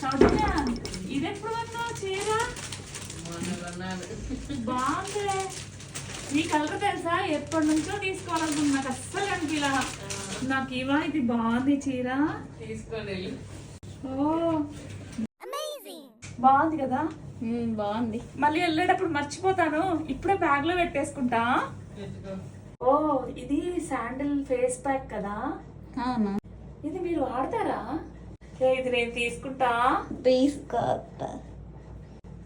సౌజన్య ఇది ఎప్పుడు కొన్నావు చీర? బాగుంది ఈ కలర్ తెలుసా? ఎప్పటి నుంచో తీసుకోవాలనుకున్నా. నాకు అస్సలు కనిపిలా. నాకు ఇవా ఇది బాగుంది చీర. వెళ్ళి. ఓ. బాగుంది కదా? బాగుంది. మళ్ళీ వెళ్ళేటప్పుడు మర్చిపోతాను. ఇప్పుడే బ్యాగ్లో పెట్టేసుకుంటా ఓ ఇది శాండిల్ ఫేస్ ప్యాక్ కదా? ఇది మీరు వాడతారా? ఇది నేను తీసుకుంటా. తీసుకో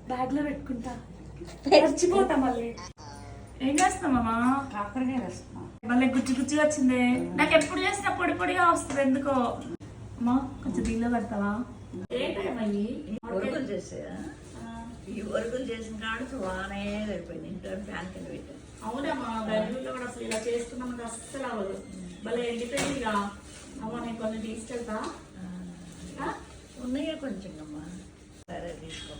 బ్యాగ్లో పెట్టుకుంటా. మర్చిపోతా మళ్ళీ. ఏం చేస్తున్నామా కాకరకాయ వేస్తున్నా మళ్ళీ గుచ్చి గుచ్చి వచ్చింది. నాకు ఎప్పుడు చేసినా పొడి పొడిగా వస్తుంది ఎందుకో. అమ్మా కొంచెం దీనిలో పెడతావా? ఏ టైం అయ్యి వరుగులు చేసేదా ఈ వరుగులు చేసిన కాడికి వానే సరిపోయింది. ఇంట్లో ఫ్యాన్ కింద పెట్టాను. అవునమ్మా బెంగళూరులో కూడా అసలు ఇలా చేసుకున్నాం అస్సలు అవ్వదు. భలే ఎండిపోయింది ఇక. అమ్మ నేను కొన్ని తీసుకెళ్తా? ఉన్నాయా కొంచెం అమ్మా సరే తీసుకో.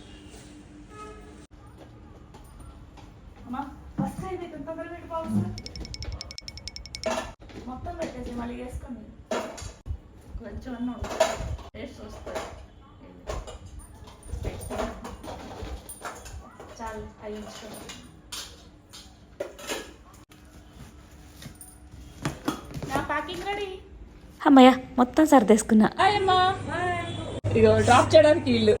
అమ్మా ఫస్ట్ అయితే కొంత పెట్టుకోవాలి మొత్తం పెట్టేసి మళ్ళీ వేసుకోండి కొంచెం అన్న టేస్ట్ వస్తుంది. చాలు అవి ఉంచుకోండి నా ప్యాకింగ్ రెడీ? అమ్మయ్య మొత్తం సర్దేసుకున్నా. ఇగో డ్రాప్ చేయడానికి ఇల్లు